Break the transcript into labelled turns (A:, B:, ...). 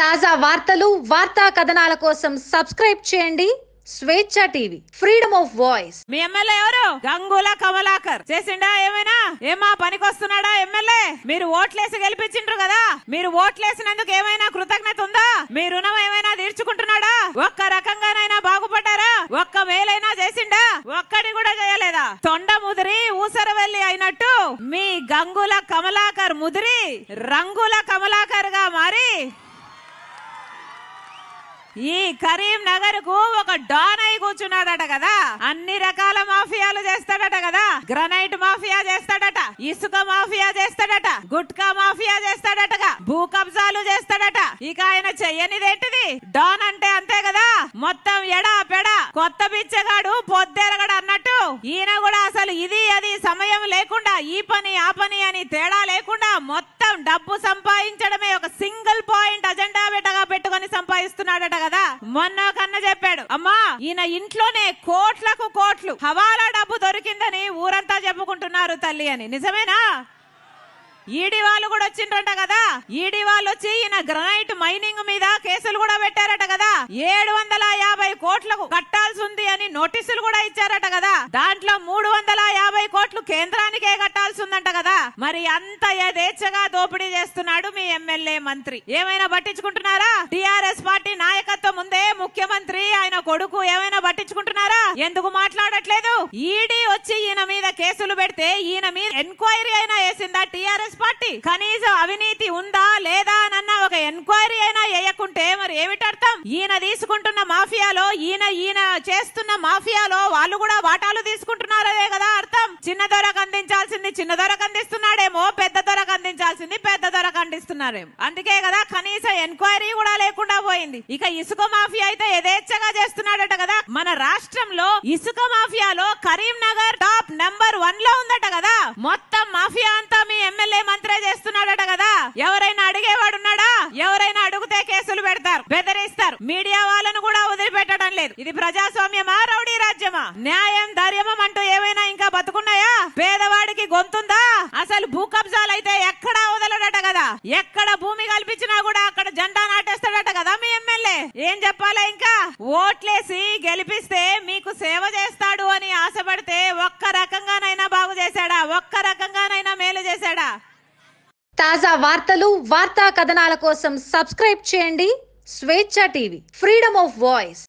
A: తాజా వార్తలు వార్తా కథనాల కోసం సబ్స్క్రైబ్ చేయండి. Swechha TV freedom of voice.
B: Me MLA ఎవరు? గంగుల కమలాకర్. చేసిండా ఏమైనా? ఏమా పనికొస్తున్నాడా ఎమ్మెల్యే? మీరు ఓట్లేసి గెలిపించిండ్రు కదా. మీరు ఓట్లేసినందుకు ఏమైనా కృతజ్ఞత ఉందా? మీ రుణం ఏమైనా తీర్చుకుంటున్నాడా? ఒక్క రకంగానైనా బాగుపడ్డారా? ఒక్క మేలైనా చేసిండా? ఒక్కడి కూడా చేయలేదా? తొండ ముదిరి ఊసరవెల్లి అయినట్టు మీ గంగుల కమలాకర్ ముదిరి రంగుల కమలాకర్గా మారి ఈ కరీంనగర్కు ఒక డాన్ అయి కూర్చున్నాడట కదా. అన్ని రకాల మాఫియాలు చేస్తాడట కదా. గ్రనైట్ మాఫియా చేస్తాడట. ఇసుక మాఫియా చేస్తాడట. గుట్కా మాఫియా చేస్తాడట భూ కబ్జాలు చేస్తాడట. ఇక ఆయన చెయ్యనిదేంటిది డాన్ అంటే అంతే కదా. మొత్తం ఎడా పెడ కొత్త బిచ్చగాడు పొద్దెరగడు అన్నట్టు. ఈయన కూడా అసలు ఇది అది సమయం లేకుండా ఈ పని ఆ పని అని తేడా లేకుండా మొత్తం డబ్బు సంపాదించడమే ఒక సింగిల్ పాయింట్ అజెండా పెట్టగా పెట్టుకొని సంపాదిస్తున్నాడట కదా? మొన్న కన్న చెప్పాడు అమ్మా ఈయన ఇంట్లోనే కోట్లకు కోట్లు హవాలా డబ్బు దొరికిందని ఊరంతా చెప్పుకుంటున్నారు తల్లి అని. నిజమేనా? ఈడీ వాళ్ళు కూడా వచ్చిండ్రంట కదా? ఈడీ వాళ్ళు వచ్చి ఈయన గ్రనైట్ మైనింగ్ మీద కేసులు కూడా పెట్టారట కదా? ఏడు వందల యాభై కోట్లకు కట్టాల్సి ఉంది అని నోటీసులు కూడా ఇచ్చారట కదా? దాంట్లో మూడు వందల యాభై కోట్లు కేంద్రానికే కట్టాల్సి ఉందంట కదా. మరి అంత యథేచ్ఛగా దోపిడీ చేస్తున్నాడు మీ ఎమ్మెల్యే మంత్రి. ఏమైనా పట్టించుకుంటున్నారా? టిఆర్ఎస్ పార్టీ నాయకత్వం ముందే ముఖ్యమంత్రి ఆయన కొడుకు ఏమైనా పట్టించుకుంటున్నారా? ఎందుకు మాట్లాడట్లేదు? ఈడీ వచ్చి ఈయన మీద కేసులు పెడితే ఈయన మీద ఎంక్వైరీ అయినా వేసిందా టిఆర్ఎస్ పార్టీ? కనీసం అవినీతి ఉందా లేదా అన్న ఒక ఎంక్వైరీ అయినా వేయకుంటే మరి ఏమిటి అర్థం ఈయన తీసుకుంటున్న మాఫియాలో ఈయన ఈయన చేస్తున్న మాఫియాలో వాళ్ళు కూడా వాటాలు తీసుకుంటున్నారదే కదా అర్థం. చిన్న ధరకు అందించాల్సింది చిన్న ధరకు అందిస్తున్నాడేమో పెద్ద ధరకు అందించాల్సింది పెద్ద ధరకు అందిస్తున్నారేమో అందుకే కదా కనీసం ఎంక్వైరీ కూడా లేకుండా పోయింది. ఇక ఇసుక మాఫియా అయితే యథేచ్ఛగా చేస్తున్నాడట కదా. మన రాష్ట్రంలో ఇసుక మాఫియాలో కరీంనగర్ టాప్ నెంబర్ వన్లో ఉందట కదా. మొత్తం మాఫియా అంతా మీ ఎమ్మెల్యే మంత్రే చేస్తున్నాడట కదా. ఎవరైనా అడిగేవాడు ఉన్నాడా? ఎవరైనా అడిగితే కేసులు పెడతారు బెదిరిస్తారు. మీడియా వాళ్ళను కూడా వదిలిపెట్టడం లేదు. ఇది ప్రజాస్వామ్యమా రౌడీ రాజ్యమా? న్యాయం ధైర్యం అంటూ ఏమైనా ఇంకా బతుకున్నాయా పేదవాడికి గొంతుందా అసలు భూ కబ్జాలు అయితే ఎక్కడా వదలడట కదా ఎక్కడ భూమి కల్పించినా కూడా అక్కడ జెండా నాటేస్తాడట కదా మీ ఎమ్మెల్యే. ఏం చెప్పాలి ఇంకా? ఓట్లేసి గెలిపిస్తే మీకు సేవ చేస్తాడు అని ఆశపడితే ఒక్క రకంగానైనా బాగు చేశాడా? ఒక్క రకంగానైనా మేలు చేశాడా?
A: తాజా వార్తలు వార్తా కథనాల కోసం సబ్స్క్రైబ్ చేయండి స్వేచ్ఛ టీవీ. Freedom of voice